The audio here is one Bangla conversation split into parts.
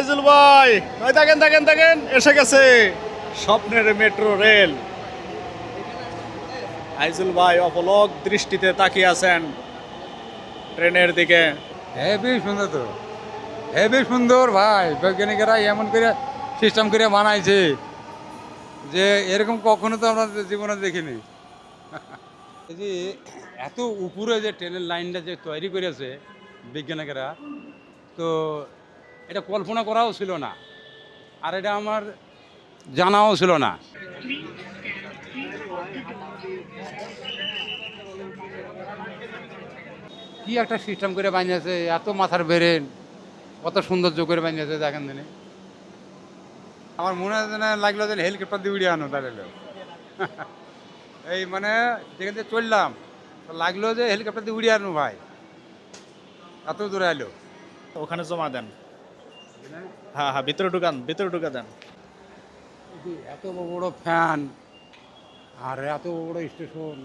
আইজুল ভাই। ওই দেখেন দেখেন দেখেন এসে গেছে স্বপ্নের মেট্রো রেল। আইজুল ভাই, অপলক দৃষ্টিতে তাকিয়ে আছেন ট্রেনের দিকে। হেবি সুন্দর তো। হেবি সুন্দর ভাই। বৈজ্ঞানিকেরা এমন করে সিস্টেম করে বানাইছে যে এরকম কখনো তো আমরা জীবনে দেখিনি। যে এত উপরে যে ট্রেনের লাইনটা যে তৈরি করেছে বিজ্ঞানিকেরা, তো এটা কল্পনা করাও ছিল না। আর এটা আমার জানাও ছিল না। কি একটা সিস্টেম করে বানিয়েছে এত মাথার বেরেন কত সৌন্দর্য করে বানিয়েছে দেখেন দিনে আমার মনে হয় যেন লাগল যে হেলিকপ্টার দিয়ে উড়িয়ে আনো তাহলে এই মানে যেখান থেকে চললাম তো লাগল যে হেলিকপ্টার দিয়ে উড়িয়ে আনো ভাই। এত দূরে এলো। ওখানে জমা দেন। হ্যাঁ হ্যাঁ ভিতরে ঢুকান ভিতরে ঢুকা দেন। এত বড় ফ্যান আর এত বড় স্টেশন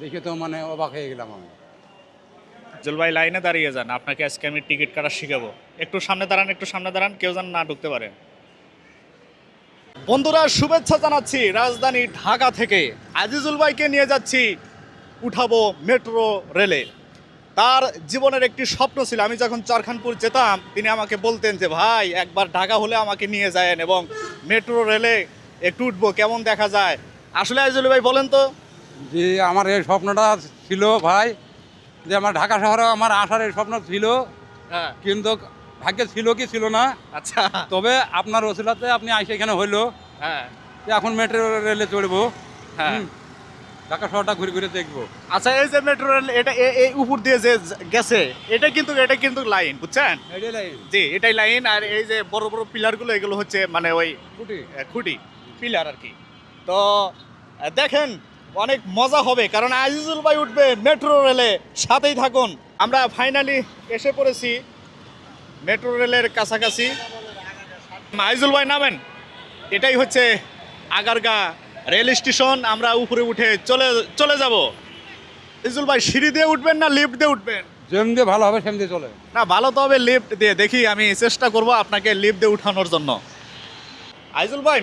দেখে তো মানে অবাক হয়ে গেলাম আমি। আইজুল ভাই লাইনে দাঁড়িয়ে যান আপনাকে আজকে আমি টিকিট কাটা শিখাবো। একটু সামনে দাঁড়ান একটু সামনে দাঁড়ান কেউ যেন না ঢুকতে পারে। বন্ধুরা শুভেচ্ছা জানাচ্ছি রাজধানী ঢাকা থেকে। আজিজুল ভাইকে নিয়ে যাচ্ছি উঠাবো মেট্রো রেলে। তার জীবনের একটি স্বপ্ন ছিল। আমি যখন চারখানপুর যেতাম তিনি আমাকে বলতেন যে ভাই একবার ঢাকা হলে আমাকে নিয়ে যায়েন এবং মেট্রো রেলে একটু উঠবো কেমন দেখা যায়? আসলে আজিজুল ভাই বলেন তো। যে আমার এই স্বপ্নটা ছিল ভাই যে আমার ঢাকা শহরে আমার আসার এই স্বপ্ন ছিল। হ্যাঁ। কিন্তু ভাগ্যে ছিল কি ছিল না? আচ্ছা। তবে আপনার ওসিলাতে আপনি আইসে এখানে হইল। হ্যাঁ। এখন মেট্রো রেলে চড়বো। হ্যাঁ। ঢাকা শহরটা ঘুরে ঘুরে দেখব। আচ্ছা এই যে মেট্রো রেল এটা এ- এই উপর দিয়ে যে গেছে এটা কিন্তু এটা কিন্তু লাইন বুঝছেন? এটাই লাইন জি এটাই লাইন আর এই যে বড় বড় পিলারগুলো এগুলো হচ্ছে মানে ওই আহ, খুঁটি পিলার আর কি। তো দেখেন অনেক মজা হবে কারণ আজিজুল ভাই উঠবে মেট্রো রেলে সাথেই থাকুন। আমরা ফাইনালি এসে পড়েছি মেট্রো রেলের কাছাকাছি। আজিজুল ভাই নামেন এটাই হচ্ছে আগারগা রেল স্টেশন আমরা উপরে উঠে চলে চলে যাব। ইজুল ভাই সিঁড়ি দিয়ে উঠবেন না লিফট দিয়ে উঠবেন? যেম যেমনি ভালো হবে সেমনি চলে। না ভালো তো হবে লিফট দিয়ে। দেখি আমি চেষ্টা করব আপনাকে লিফট দিয়ে উঠানোর জন্য। আইজুল ভাই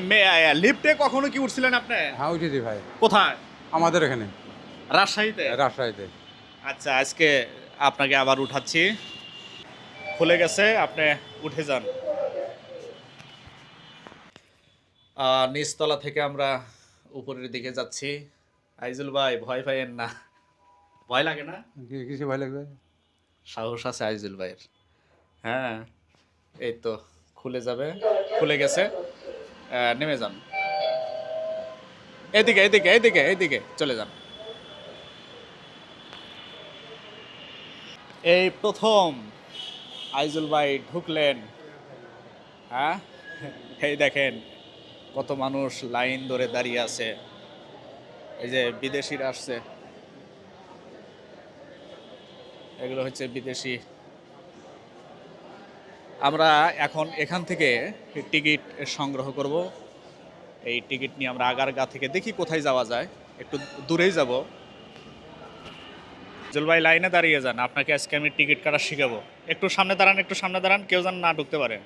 লিফটে কখনো কি উঠছিলেন আপনি? হ্যাঁ উঠেছি ভাই। কোথায়? আমাদের এখানে। রাজশাহীতে? রাজশাহীতে। আচ্ছা আজকে আপনাকে আবার উঠাচ্ছি। খুলে গেছে আপনি উঠে যান। নিচতলা থেকে আমরা উপরের দিকে যাচ্ছি। আইজুল ভাই ভয় পাইয়েন না। ভয় লাগে না? কি- কিছু ভালো লাগবে? সাহস আছে আইজুল ভাইয়ের। হ্যাঁ এই তো খুলে যাবে। খুলে গেছে। নেমে যান। এদিকে এদিকে এদিকে এদিকে চলে যান। এই প্রথম আইজুল ভাই ঢুকলেন। হ্যাঁ এই দেখেন কত মানুষ লাইন ধরে দাঁড়িয়ে আছে। এই যে বিদেশিরা আসছে। এগুলো হচ্ছে বিদেশি। আমরা এখন এখান থেকে টিকিট সংগ্রহ করব। এই টিকিট নিয়ে আমরা আগারগা থেকে দেখি কোথায় যাওয়া যায়। একটু দূরেই যাব। জলবাই লাইনে দাঁড়িয়ে যান, আপনাকে আজকে আমি টিকিট কাটা শিখাবো। একটু সামনে দাঁড়ান, একটু সামনে দাঁড়ান, কেউ যেন না ঢুকতে পারে।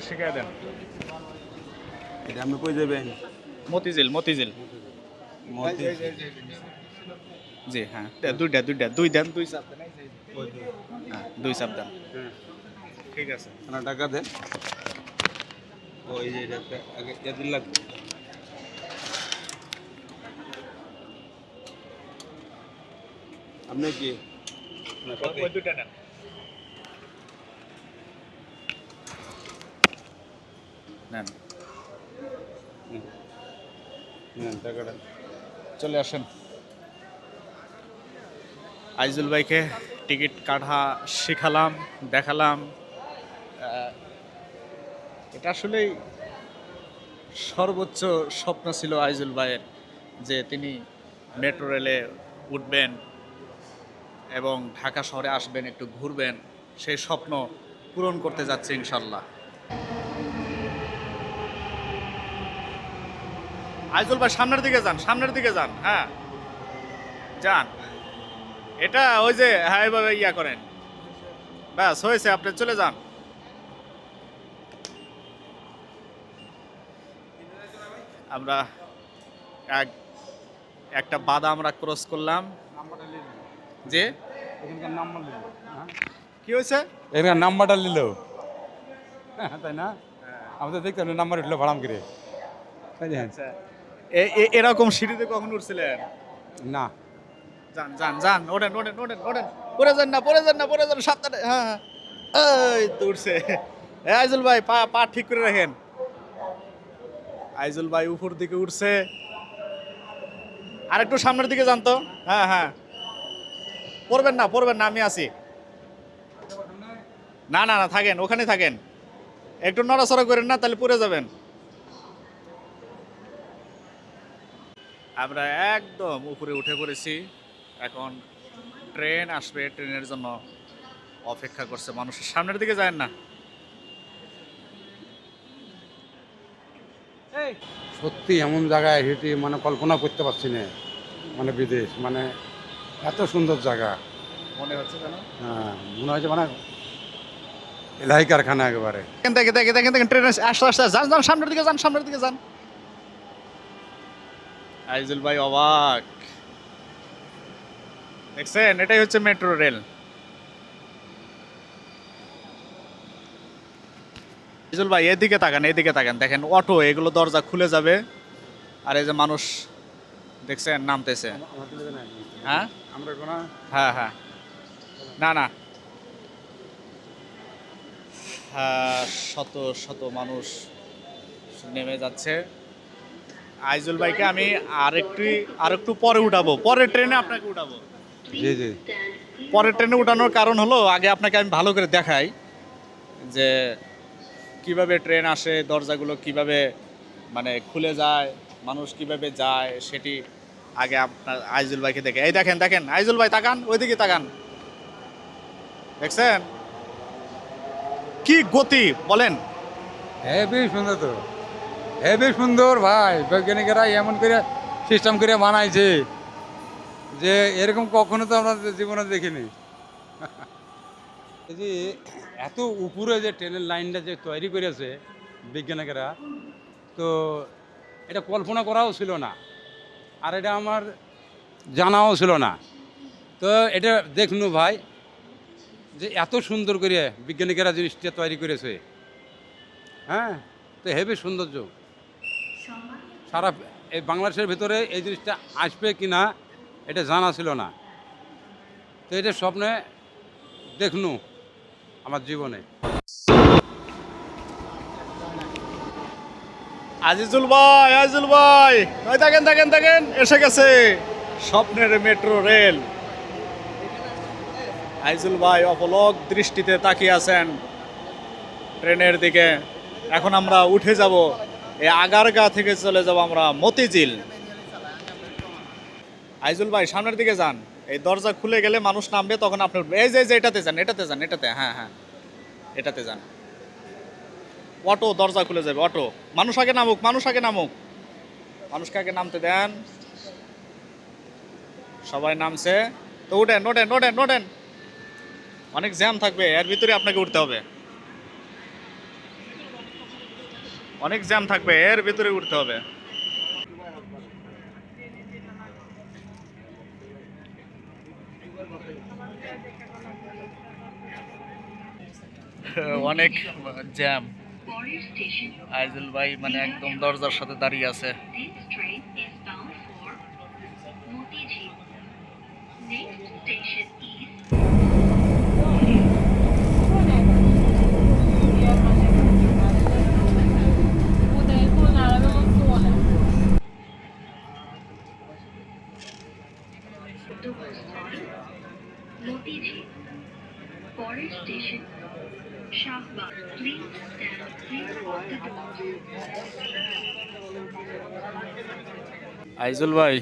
একটু শিখিয়ে দেন। এটা আপনি কই যাবেন? মতিঝিল মতিঝিল। জি হ্যাঁ। দুইটা দুইটা। দুই দেন। দুই চাপ দেন। হ্যাঁ দুই চাপ দেন। ঠিক আছে। টাকা দেন। ওই যে এটা আগে এদিন লাগবে। আপনি কি? ওই দুইটা নেন? নেন। টাকাটা। চলে আসেন। আইজুল ভাইকে টিকিট কাটা শেখালাম, দেখালাম। এটা আসলেই সর্বোচ্চ স্বপ্ন ছিল আইজুল ভাইয়ের, যে তিনি মেট্রো রেলে উঠবেন এবং ঢাকা শহরে আসবেন, একটু ঘুরবেন। সেই স্বপ্ন পূরণ করতে যাচ্ছে ইনশাল্লাহ। আইজুল ভাই সামনের দিকে যান সামনের দিকে যান হ্যাঁ। যান। এটা ওই যে হ্যাঁ এভাবে ইয়া করেন। ব্যাস হয়েছে আপনি চলে যান। আমরা এক একটা বাধা আমরা ক্রস করলাম। যে? এখানকার নাম্বার নিল কি হয়েছে? এখানকার নাম্বারটা নিল তাই না? আমাদের দেখতে নাম্বার উঠল ভাড়াম করে তাই না? আচ্ছা। এ- এরকম সিঁড়িতে কখন উঠছিলেন? না। যান যান যান ওঠেন ওঠেন ওঠেন ওঠেন। পরে যান না পরে যান না পরে যান সাবধানে হ্যাঁ হ্যাঁ। এই তো উঠছে। আইজুল ভাই পা পা ঠিক করে রাখেন। আইজুল ভাই উপর দিকে উঠছে। আর একটু সামনের দিকে যান তো। হ্যাঁ হ্যাঁ। পড়বেন না পড়বেন না আমি আছি। না না না থাকেন ওখানে থাকেন। একটু নড়াচড়া করেন না তাহলে পড়ে যাবেন। আমরা একদম উপরে উঠে পড়েছি। এখন ট্রেন আসবে ট্রেনের জন্য অপেক্ষা করছে মানুষের সামনের দিকে যায় না। সত্যি এমন জায়গায় হেঁটে মানে কল্পনা করতে পারছি না। মানে বিদেশ মানে এত সুন্দর জায়গা। মনে হচ্ছে কেন হ্যাঁ মনে হচ্ছে মানে এলাহি কারখানা একেবারে। দেখেন দেখে দেখে দেখেন দেখেন ট্রেন আসতে আসতে যান যান সামনের দিকে যান সামনের দিকে যান। আইজুল ভাই অবাক। দেখছেন? এটাই হচ্ছে মেট্রো রেল আইজুল ভাই এদিকে তাকান এদিকে তাকান। দেখেন অটো এগুলো দরজা খুলে যাবে। আর এই যে মানুষ দেখছেন? নামতেছে। হ্যাঁ? হ্যাঁ হ্যাঁ। না না। হ্যাঁ শত শত মানুষ নেমে যাচ্ছে। আইজুল ভাইকে আমি আরেকটু আরেকটু পরে উঠাবো। পরের ট্রেনে আপনাকে উঠাবো। জি জি। পরের ট্রেনে উঠানোর কারণ হলো আগে আপনাকে আমি ভালো করে দেখাই যে কীভাবে ট্রেন আসে দরজাগুলো কীভাবে মানে খুলে যায় মানুষ কীভাবে যায় সেটি আগে আপনার আইজুল ভাইকে দেখে। এই দেখেন দেখেন আইজুল ভাই তাকান ওইদিকে তাকান। দেখছেন? কি গতি বলেন। হেবি সুন্দর তো। হেবি সুন্দর ভাই, বৈজ্ঞানিকেরা এমন করে সিস্টেম করে বানাইছে যে এরকম কখনো তো আমরা জীবনে দেখিনি। যে এত উপরে যে ট্রেনের লাইনটা যে তৈরি করেছে বিজ্ঞানিকেরা, তো এটা কল্পনা করাও ছিল না আর এটা আমার জানাও ছিল না। তো এটা দেখনু ভাই, যে এত সুন্দর করে বিজ্ঞানিকেরা জিনিসটা তৈরি করেছে। হ্যাঁ তো হেবি সৌন্দর্য। সারা এই বাংলাদেশের ভিতরে এই জিনিসটা আসবে কি না, এটা জানা ছিল না। তো এটা স্বপ্নে দেখনু আমার জীবনে। আজিজুল ভাই আজিজুল ভাই। ওই থাকেন থাকেন দেখেন এসে গেছে স্বপ্নের মেট্রো রেল। আইজুল ভাই অপলক দৃষ্টিতে তাকিয়ে আছেন ট্রেনের দিকে। এখন আমরা উঠে যাব এই আগারগা থেকে চলে যাব আমরা মতিঝিল। আইজুল ভাই, সামনের দিকে যান। এই দরজা খুলে গেলে মানুষ নামবে, তখন আপনার এই যে যে, এটাতে যান এটাতে যান, এটাতে হ্যাঁ হ্যাঁ এটাতে যান। অটো, দরজা খুলে যাবে, অটো। মানুষ আগে নামুক, মানুষ আগে নামুক। মানুষকে আগে নামতে দেন। সবাই নামছে। তো উঠেন, ওঠেন ওঠেন ওঠেন। অনেক জ্যাম থাকবে, এর ভিতরে আপনাকে উঠতে হবে। অনেক জ্যাম থাকবে এর ভিতরে উঠতে হবে। অনেক জ্যাম। আইজুল ভাই মানে একদম দরজার সাথে দাঁড়িয়ে আছে. Next station is আইজুল ভাই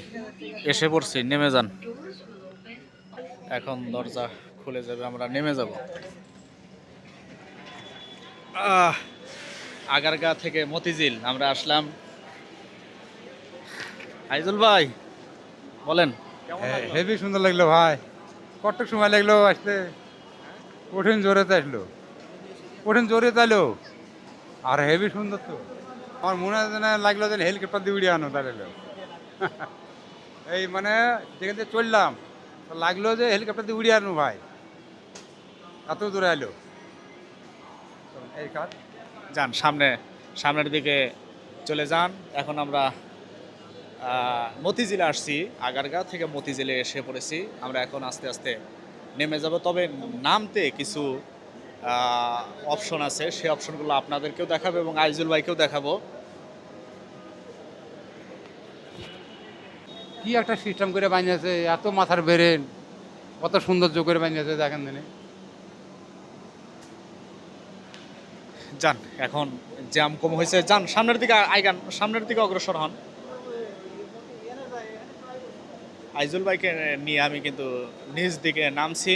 এসে পড়ছি নেমে যান। এখন দরজা খুলে যাবে আমরা নেমে যাব। আগারগা থেকে মতিঝিল আমরা আসলাম। আইজুল ভাই বলেন। কেমন হেভি সুন্দর লাগল ভাই। কতটুক সময় লাগল আসতে? কঠিন জোরে চাইলো কঠিন জোরে তাইলো আর হেভি সুন্দর তো। আমার মনে হয় লাগল যেন হেলিকপ্টার দিয়ে উড়িয়ে আনো তাহলে এই মানে যেখান থেকে চললাম লাগল যে হেলিকপ্টার দিয়ে উড়িয়ে আনো ভাই। এত দূরে এলো এই কাজ। যান, সামনে, সামনের দিকে চলে যান। এখন আমরা মতিঝিলে আসছি, আগারগাঁও থেকে মতিঝিলে এসে পড়েছি। আমরা এখন আস্তে আস্তে নেমে যাব। তবে নামতে কিছু অপশন আছে। সেই অপশনগুলো আপনাদেরকেও দেখাবো এবং আইজুল ভাইকেও দেখাবো। কি একটা সিস্টেম করে বানিয়েছে? এত মাথার বেরেন কত সৌন্দর্য করে বানিয়েছে দেখেন দিনে যান, এখন জ্যাম কম হয়েছে। যান, সামনের দিকে আইগান, সামনের দিকে অগ্রসর হন। আইজুল ভাইকে নিয়ে আমি কিন্তু নিজ দিকে নামছি।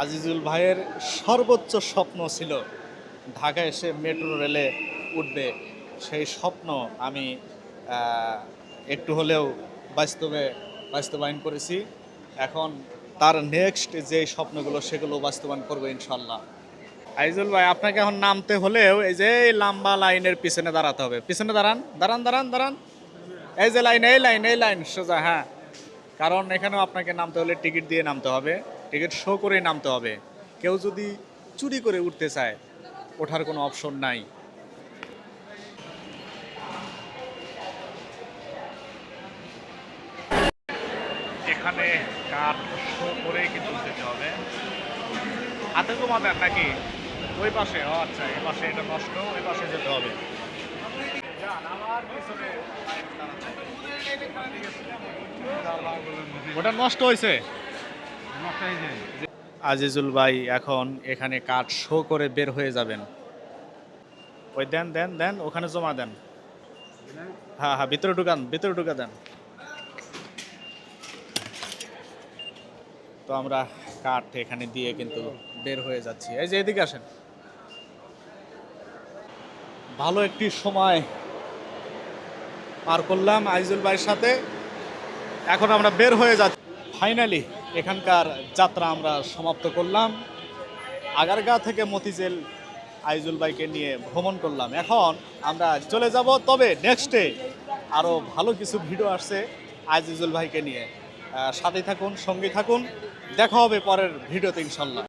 আজিজুল ভাইয়ের সর্বোচ্চ স্বপ্ন ছিল ঢাকা এসে মেট্রো রেলে উঠবে। সেই স্বপ্ন আমি একটু হলেও বাস্তবে, বাস্তবায়ন করেছি। এখন তার নেক্সট যে স্বপ্নগুলো, সেগুলো বাস্তবায়ন করব ইনশাল্লাহ আইজুল ভাই, আপনাকে এখন নামতে হলেও এই যে লম্বা লাইনের পিছনে দাঁড়াতে হবে। পিছনে দাঁড়ান দাঁড়ান দাঁড়ান দাঁড়ান। এই যে লাইন, এই লাইন এই লাইন, সোজা হ্যাঁ। কারণ এখানেও আপনাকে নামতে হলে টিকিট দিয়ে নামতে হবে। টিকিট শো করে নামতে হবে। কেউ যদি চুরি করে উঠতে চায়, ওঠার কোনো অপশন নাই। এখানে কার শো করেই কিন্তু যেতে হবে। হাতে জমা দেন নাকি ওই পাশে ও আচ্ছা এই পাশে এটা নষ্ট ওই পাশে যেতে হবে। ওটা নষ্ট হয়েছে আজিজুল ভাই এখন এখানে কাঠ শো করে বের হয়ে যাবেন। ওই দেন দেন দেন ওখানে জমা দেন। হ্যাঁ হ্যাঁ ভিতরে ঢুকান ভিতরে ঢুকা দেন। তো আমরা কাঠ এখানে দিয়ে কিন্তু বের হয়ে যাচ্ছি। এই যে এদিকে আসেন। ভালো একটি সময় পার করলাম আইজুল ভাইয়ের সাথে। এখন আমরা বের হয়ে যাচ্ছি। ফাইনালি এখানকার যাত্রা আমরা সমাপ্ত করলাম। আগারগাঁ থেকে মতিঝিল আইজুল ভাইকে নিয়ে ভ্রমণ করলাম। এখন আমরা চলে যাব, তবে নেক্সটে আরও ভালো কিছু ভিডিও আসছে আজিজুল ভাইকে নিয়ে। সাথে থাকুন সঙ্গে থাকুন। দেখা হবে পরের ভিডিওতে ইনশাল্লাহ।